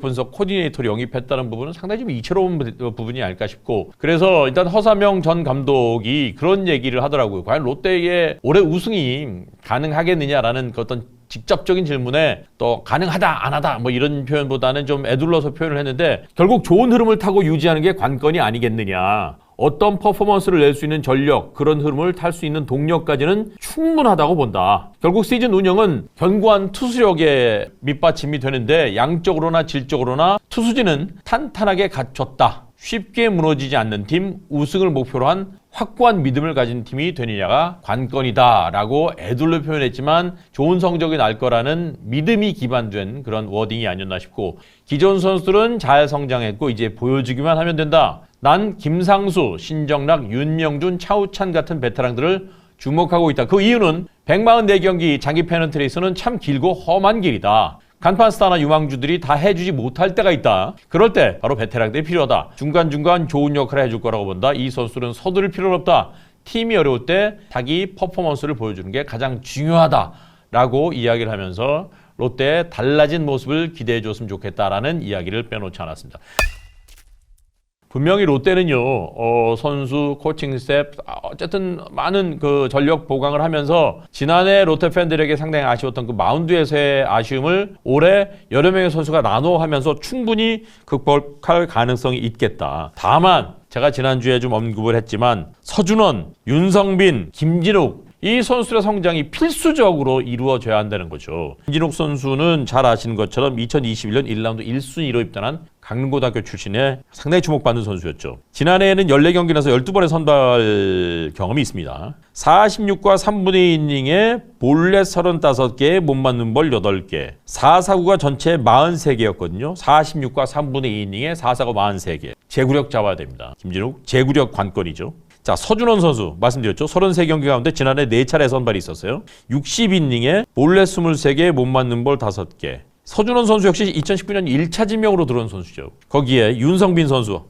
분석 코디네이터를 영입했다는 부분은 상당히 좀 이채로운 부- 부분이 아닐까 싶고 그래서 일단 허사명 전 감독이 그런 얘기를 하더라고요. 과연 롯데의 올해 우승이 가능하겠느냐라는 그 어떤 직접적인 질문에 또 가능하다 안 하다 뭐 이런 표현보다는 좀 애둘러서 표현을 했는데 결국 좋은 흐름을 타고 유지하는 게 관건이 아니겠느냐. 어떤 퍼포먼스를 낼 수 있는 전력, 그런 흐름을 탈 수 있는 동력까지는 충분하다고 본다. 결국 시즌 운영은 견고한 투수력에 밑받침이 되는데 양적으로나 질적으로나 투수진은 탄탄하게 갖췄다. 쉽게 무너지지 않는 팀, 우승을 목표로 한 확고한 믿음을 가진 팀이 되느냐가 관건이다 라고 애둘러 표현했지만 좋은 성적이 날 거라는 믿음이 기반된 그런 워딩이 아니었나 싶고 기존 선수들은 잘 성장했고 이제 보여주기만 하면 된다. 난 김상수, 신정락, 윤명준, 차우찬 같은 베테랑들을 주목하고 있다. 그 이유는 144경기 장기 페넌트레이스는 참 길고 험한 길이다. 간판 스타나 유망주들이 다 해주지 못할 때가 있다. 그럴 때 바로 베테랑들이 필요하다. 중간중간 좋은 역할을 해줄 거라고 본다. 이 선수는 서두를 필요는 없다. 팀이 어려울 때 자기 퍼포먼스를 보여주는 게 가장 중요하다 라고 이야기를 하면서 롯데의 달라진 모습을 기대해 줬으면 좋겠다라는 이야기를 빼놓지 않았습니다. 분명히 롯데는요, 어, 선수, 코칭 스텝, 아, 어쨌든 많은 그 전력 보강을 하면서 지난해 롯데 팬들에게 상당히 아쉬웠던 그 마운드에서의 아쉬움을 올해 여러 명의 선수가 나눠 하면서 충분히 극복할 가능성이 있겠다. 다만, 제가 지난주에 좀 언급을 했지만 서준원, 윤성빈, 김진욱 이 선수의 성장이 필수적으로 이루어져야 한다는 거죠. 김진욱 선수는 잘 아시는 것처럼 2021년 1라운드 1순위로 입단한 강릉고등학교 출신의 상당히 주목받는 선수였죠. 지난해에는 14경기 에서 12번의 선발 경험이 있습니다. 46과 3분의 2이닝에 볼넷 35개, 못 맞는 볼 8개. 4사구가 전체 43개였거든요. 46과 3분의 2이닝에 4사구 43개. 제구력 잡아야 됩니다. 김진욱 제구력 관건이죠. 자, 서준원 선수 말씀드렸죠. 33경기 가운데 지난해 4차례 선발이 있었어요. 60이닝에 볼넷 23개, 못 맞는 볼 5개. 서준원 선수 역시 2019년 1차 지명으로 들어온 선수죠. 거기에 윤성빈 선수.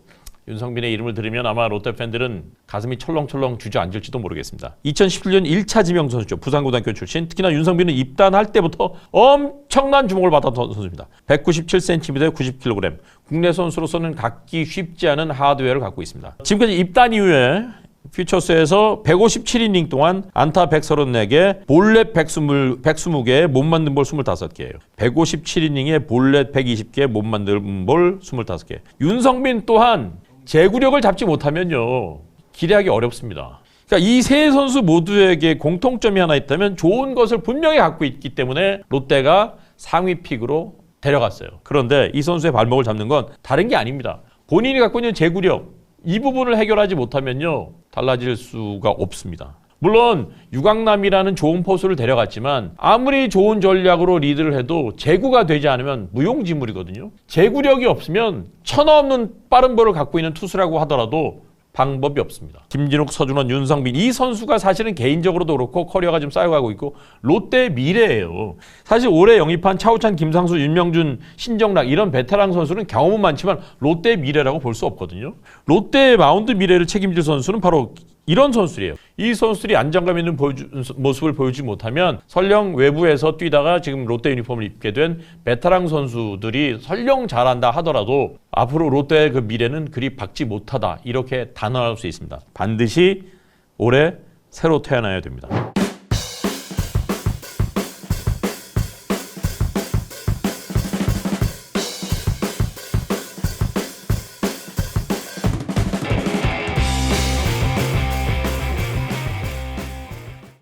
윤성빈의 이름을 들으면 아마 롯데 팬들은 가슴이 철렁철렁 주저앉을지도 모르겠습니다. 2017년 1차 지명 선수죠. 부산고등학교 출신. 특히나 윤성빈은 입단할 때부터 엄청난 주목을 받았던 선수입니다. 197cm, 90kg. 국내 선수로서는 갖기 쉽지 않은 하드웨어를 갖고 있습니다. 지금까지 입단 이후에 퓨처스에서 157이닝 동안 안타 134개, 볼넷 120, 120개, 못 만든 볼 25개예요. 157이닝에 볼넷 120개, 못 만든 볼 25개. 윤성빈 또한 제구력을 잡지 못하면요. 기대하기 어렵습니다. 그러니까 이 세 선수 모두에게 공통점이 하나 있다면 좋은 것을 분명히 갖고 있기 때문에 롯데가 상위 픽으로 데려갔어요. 그런데 이 선수의 발목을 잡는 건 다른 게 아닙니다. 본인이 갖고 있는 제구력 이 부분을 해결하지 못하면요 달라질 수가 없습니다. 물론 유강남이라는 좋은 포수를 데려갔지만 아무리 좋은 전략으로 리드를 해도 제구가 되지 않으면 무용지물이거든요. 제구력이 없으면 천하없는 빠른 볼을 갖고 있는 투수라고 하더라도 방법이 없습니다. 김진욱, 서준원, 윤성빈 이 선수가 사실은 개인적으로도 그렇고 커리어가 좀 쌓여가고 있고 롯데의 미래예요. 사실 올해 영입한 차우찬, 김상수, 윤명준, 신정락 이런 베테랑 선수는 경험은 많지만 롯데의 미래라고 볼 수 없거든요. 롯데의 마운드 미래를 책임질 선수는 바로 이런 선수들이에요. 이 선수들이 안정감 있는 보여주, 모습을 보여주지 못하면 설령 외부에서 뛰다가 지금 롯데 유니폼을 입게 된 베테랑 선수들이 설령 잘한다 하더라도 앞으로 롯데의 그 미래는 그리 밝지 못하다 이렇게 단언할 수 있습니다. 반드시 올해 새로 태어나야 됩니다.